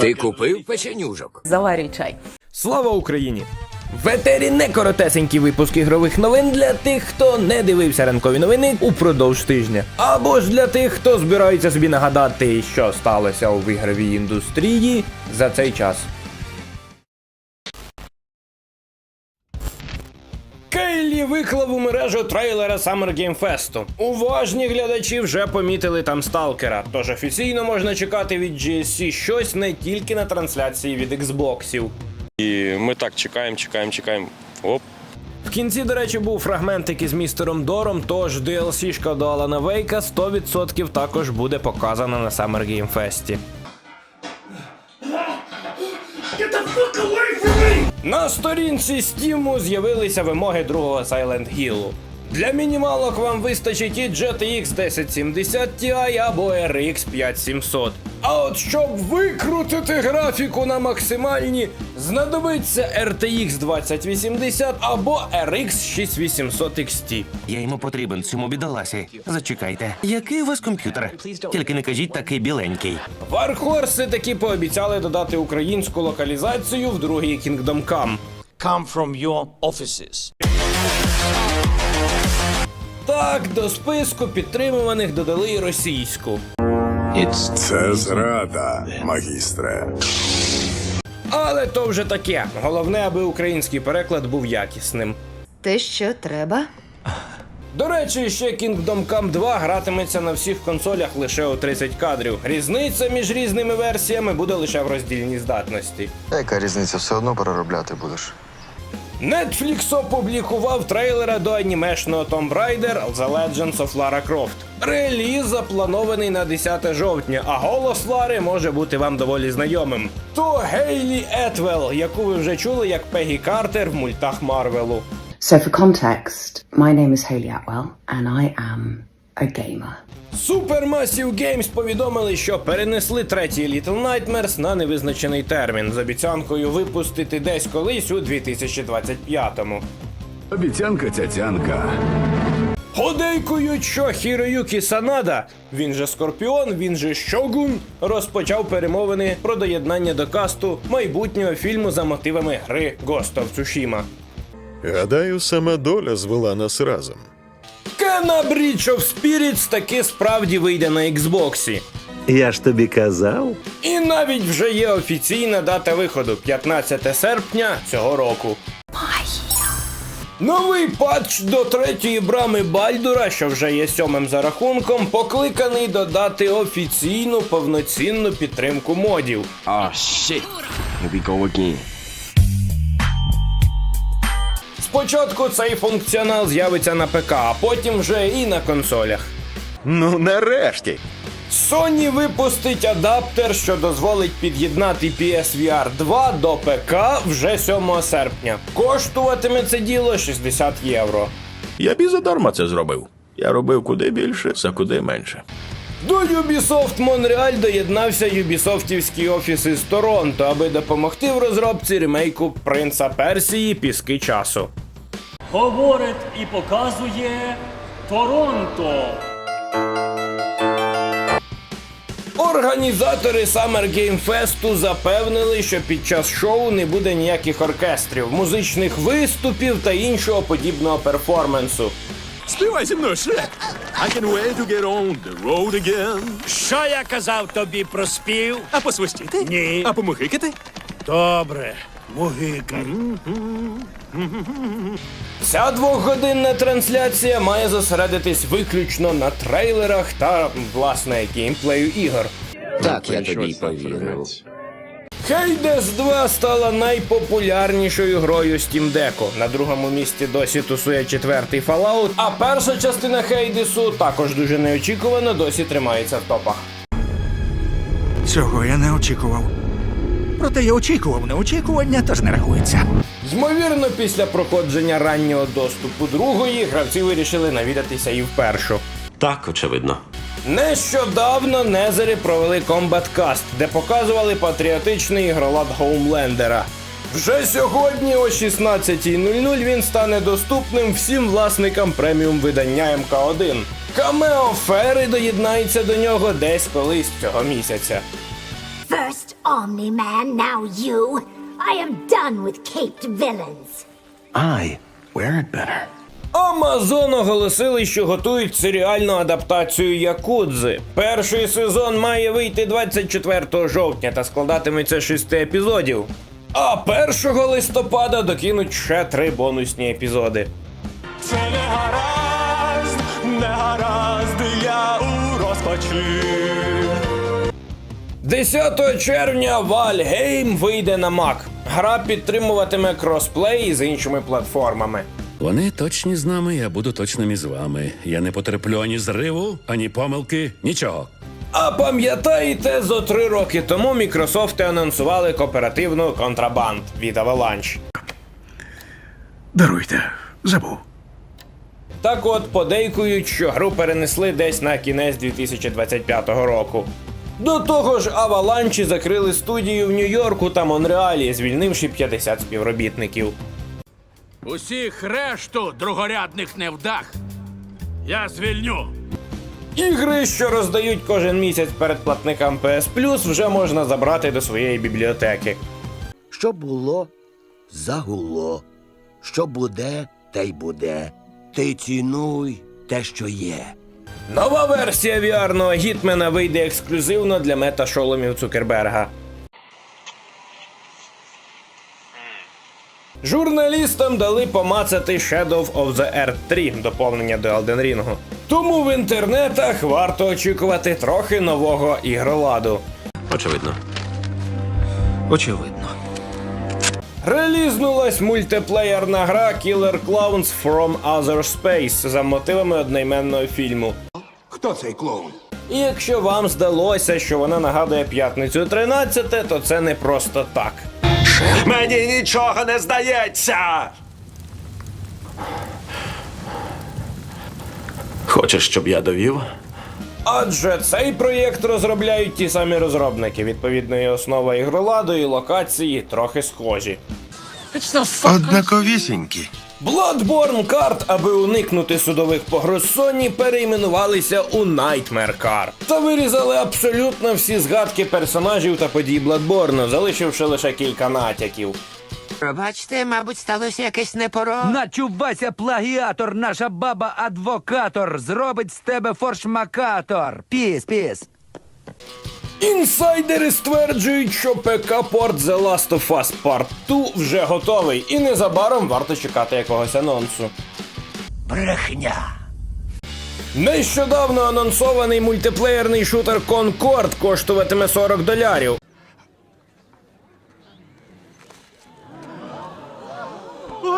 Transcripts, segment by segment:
Ти купив печенюжок? Заварюй чай. Слава Україні! В етері не коротесенький випуск ігрових новин для тих, хто не дивився ранкові новини упродовж тижня. Або ж для тих, хто збирається собі нагадати, що сталося у ігровій індустрії за цей час. Виклав у мережу трейлера Summer Game Fest. Уважні глядачі вже помітили там сталкера, тож офіційно можна чекати від GSC щось не тільки на трансляції від Xboxів. І ми так чекаємо, чекаємо, чекаємо. Оп. В кінці, до речі, був фрагментик із містером Дором, тож DLC-шка до Алана Вейка 100% також буде показана на Summer Game Fest. На сторінці Steam з'явилися вимоги другого Silent Hill. Для мінімалок вам вистачить і GTX 1070 Ti або RX 5700. А от щоб викрутити графіку на максимальні, знадобиться RTX 2080 або RX 6800 XT. Я йому потрібен цьому бідоласі. Зачекайте. Який у вас комп'ютер? Тільки не кажіть такий біленький. Вархорси таки пообіцяли додати українську локалізацію в другий Kingdom Come. come from your offices. Так, до списку підтримуваних додали і російську. Це зрада, магістре. Але то вже таке. Головне, аби український переклад був якісним. Те, що треба. До речі, ще Kingdom Come 2 гратиметься на всіх консолях лише у 30 кадрів. Різниця між різними версіями буде лише в роздільній здатності. Яка різниця, все одно переробляти будеш. Netflix опублікував трейлера до анімешного Tomb Raider The Legends of Lara Croft. Реліз запланований на 10 жовтня, а голос Лари може бути вам доволі знайомим. То Гейлі Етвелл, яку ви вже чули як Пегі Картер в мультах Марвелу. So, for context, my name is Haley Atwell, and I am a gamer. Supermassive Games повідомили, що перенесли третій Little Nightmares на невизначений термін з обіцянкою випустити десь колись у 2025-му. Обіцянка тятянка. Подейкують, що Хіроюкі Санада, він же Скорпіон, він же Щогун, розпочав перемовини про доєднання до касту майбутнього фільму за мотивами гри Ghost of Tsushima. Гадаю, саме доля звела нас разом. Кена Bridge of Spirits таки справді вийде на Xbox. Я ж тобі казав. І навіть вже є офіційна дата виходу 15 серпня цього року. Новий патч до третьої брами Бальдура, що вже є сьомим за рахунком, покликаний додати офіційну повноцінну підтримку модів. А, shit. Here we go again. Спочатку цей функціонал з'явиться на ПК, а потім вже і на консолях. Ну, нарешті. Sony випустить адаптер, що дозволить під'єднати PSVR 2 до ПК вже 7 серпня. Коштуватиме це діло 60 євро. Я б і задарма це зробив. Я робив куди більше, за куди менше. До Ubisoft Montreal доєднався Юбісофтівський офіс із Торонто, аби допомогти в розробці ремейку Принца Персії Піски часу. Говорить і показує Торонто. Організатори Summer Game Fest запевнили, що під час шоу не буде ніяких оркестрів, музичних виступів та іншого подібного перформансу. Співай зі мною, Шрек! I can wait to get on the road again. Що я казав тобі про спів? А посвистіти? Ні. А помухикати? Добре, мугикай. Ця двохгодинна трансляція має зосередитись виключно на трейлерах та власне геймплею ігор. Так, я тобі повірив. Hades 2 стала найпопулярнішою грою Steam Deck. На другому місці досі тусує четвертий Fallout, а перша частина Хейдесу також дуже неочікувано досі тримається в топах. Цього я не очікував. Проте я очікував неочікування, тож не рахується. Ймовірно, після проходження раннього доступу другої гравці вирішили навідатися і в першу. Так, очевидно. Нещодавно Незери провели Combat Cast, де показували патріотичний ігролад Хоумлендера. Вже сьогодні о 16.00 він стане доступним всім власникам преміум видання МК1. Камео Фери доєднається до нього десь колись цього місяця. First Omni-Man, now you. I am done with caped villains. I wear it better. Амазон оголосили, що готують серіальну адаптацію Якудзи. Перший сезон має вийти 24 жовтня та складатиметься шести епізодів. А 1 листопада докинуть ще три бонусні епізоди. Це не гаразд, не гаразд, я у розпачі. 10 червня Valheim вийде на Mac. Гра підтримуватиме кросплей з іншими платформами. Вони точні з нами, я буду точним із вами. Я не потерплю ані зриву, ані помилки, нічого. А пам'ятаєте, зо три роки тому Мікрософти анонсували кооперативну контрабанд від Avalanche. Даруйте, забув. Так от подейкують, що гру перенесли десь на кінець 2025 року. До того ж, Аваланчі закрили студію в Нью-Йорку та Монреалі, звільнивши 50 співробітників. Усіх решту другорядних невдах я звільню. Ігри, що роздають кожен місяць передплатникам PS Plus, вже можна забрати до своєї бібліотеки. Що було, загуло. Що буде, те й буде. Ти цінуй те, що є. Нова версія VR-ного Гітмена вийде ексклюзивно для мета-шоломів Цукерберга. Журналістам дали помацати Shadow of the Earth 3 доповнення до Elden Ring. Тому в інтернетах варто очікувати трохи нового ігроладу. Очевидно. Очевидно. Релізнулась мультиплеєрна гра Killer Clowns from Other Space за мотивами одноіменного фільму. Хто цей клоун? І якщо вам здалося, що вона нагадує п'ятницю 13, то це не просто так. Мені нічого не здається. Хочеш, щоб я довів? Адже цей проєкт розробляють ті самі розробники. Відповідно, і основа ігроладу, і локації трохи схожі. Однаковісінькі. Bloodborne Kart, аби уникнути судових погроз Sony, перейменувалися у Nightmare Car. Та вирізали абсолютно всі згадки персонажів та подій Bloodborne, залишивши лише кілька натяків. Пробачте, мабуть, сталося якесь непоро. Начувайся, плагіатор, наша баба адвокатор. Зробить з тебе форшмакатор. Піс, піс. Інсайдери стверджують, що ПК-порт The Last of Us Part 2 вже готовий, і незабаром варто чекати якогось анонсу. Брехня. Нещодавно анонсований мультиплеєрний шутер Concord коштуватиме 40 долярів.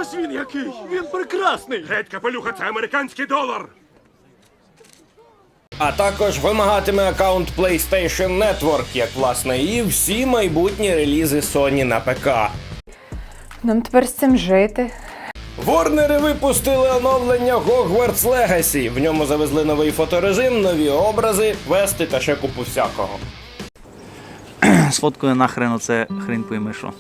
Ось він який. Він прекрасний. Геть капелюха, це американський долар. А також вимагатиме аккаунт PlayStation Network, як власне і всі майбутні релізи Sony на ПК. Нам тепер з цим жити. Ворнери випустили оновлення Hogwarts Legacy. В ньому завезли новий фоторежим, нові образи, квести та ще купу всякого. Сфоткою нахрен оце хрень пойми що.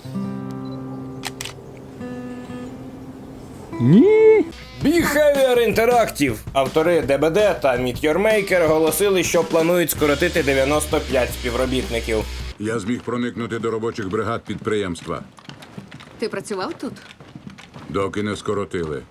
Behavior Interactive, автори DBD та Meet Your Maker оголосили, що планують скоротити 95 співробітників. Я зміг проникнути до робочих бригад підприємства, Ти працював тут? доки не скоротили.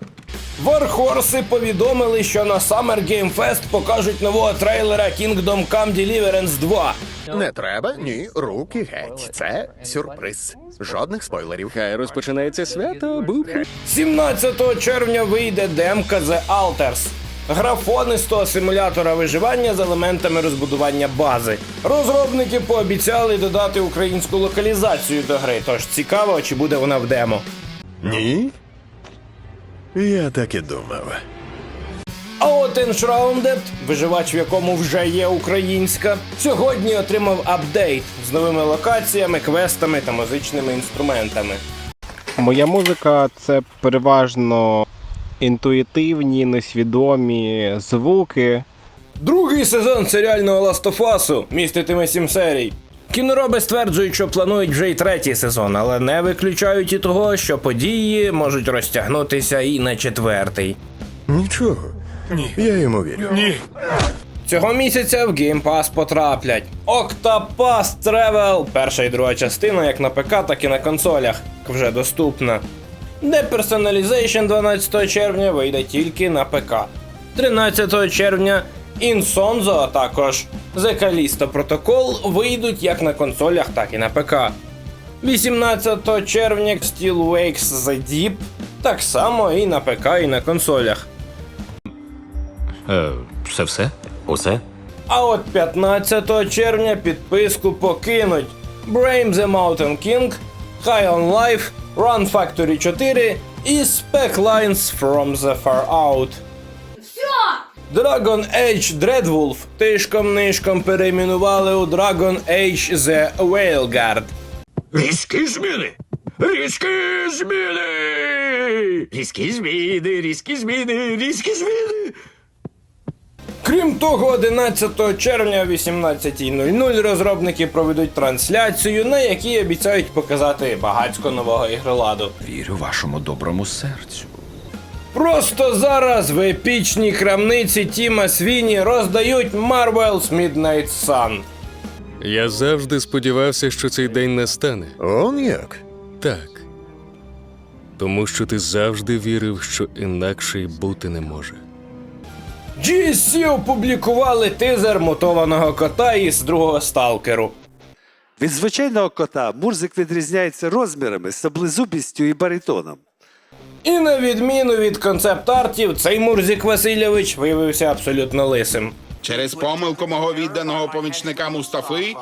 Вархорси повідомили, що на Summer Game Fest покажуть нового трейлера Kingdom Come Deliverance 2. Не треба, ні, руки геть. Це сюрприз. Жодних спойлерів. Хай розпочинається свято, буб. 17 червня вийде демка The Alters. Графонистого симулятора виживання з елементами розбудування бази. Розробники пообіцяли додати українську локалізацію до гри, тож цікаво, чи буде вона в демо. Ні? Я так і думав. А от Enshrouded, виживач в якому вже є українська, сьогодні отримав апдейт з новими локаціями, квестами та музичними інструментами. Моя музика це переважно інтуїтивні, несвідомі звуки. Другий сезон серіального Last of Us міститиме сім серій. Кінороби стверджують, що планують вже й третій сезон, але не виключають і того, що події можуть розтягнутися і на четвертий. Нічого. Ні. Я йому вірю. Цього місяця в Game Pass потраплять Octopath Travel, перша і друга частина як на ПК, так і на консолях, вже доступна. Depersonalization 12 червня вийде тільки на ПК. 13 червня Insonzo, а також The Callisto Protocol вийдуть як на консолях, так і на ПК. 18 червня Steel Wakes The Deep так само і на ПК, і на консолях. Е, це все? Усе? А от 15 червня підписку покинуть Brame the Mountain King, High on Life, Run Factory 4 і Spec Lines from the Far Out. Dragon Age Dreadwolf тишком-нишком перейменували у Dragon Age The Whaleguard. Різкі зміни! Різкі зміни! Різкі зміни, різкі зміни, різкі зміни! Крім того, 11 червня о 18.00 розробники проведуть трансляцію, на якій обіцяють показати багатько нового ігроладу. Вірю вашому доброму серцю. Просто зараз в епічній крамниці Тіма Свіні роздають Marvel's Midnight Sun. Я завжди сподівався, що цей день настане. Он як? Так. Тому що ти завжди вірив, що інакше й бути не може. GSC опублікували тизер мотованого кота із другого сталкеру. Від звичайного кота Мурзик відрізняється розмірами, саблезубістю і баритоном. І на відміну від концепт-артів, цей Мурзік Васильович виявився абсолютно лисим. Через помилку мого відданого помічника Мустафи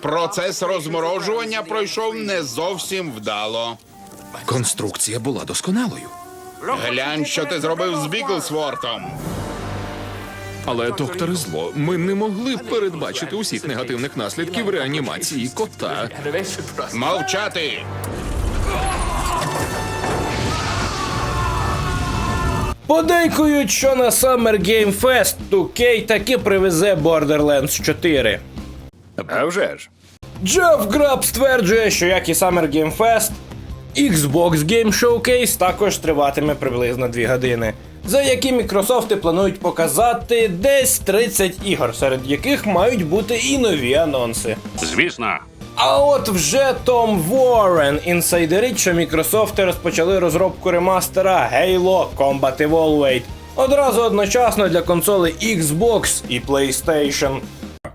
процес розморожування пройшов не зовсім вдало. Конструкція була досконалою. Глянь, що ти зробив з Біглсвортом. Але, докторе зло, ми не могли передбачити усіх негативних наслідків реанімації кота. Мовчати! Подейкують, що на Summer Game Fest 2K таки привезе Borderlands 4. А вже ж. Джеф Граб стверджує, що як і Summer Game Fest, Xbox Game Showcase також триватиме приблизно 2 години, за які Мікрософти планують показати десь 30 ігор, серед яких мають бути і нові анонси. Звісно. А от вже Том Ворен інсайдерить, що Мікрософти розпочали розробку ремастера Halo Combat Evolved. Одразу одночасно для консолей Xbox і PlayStation.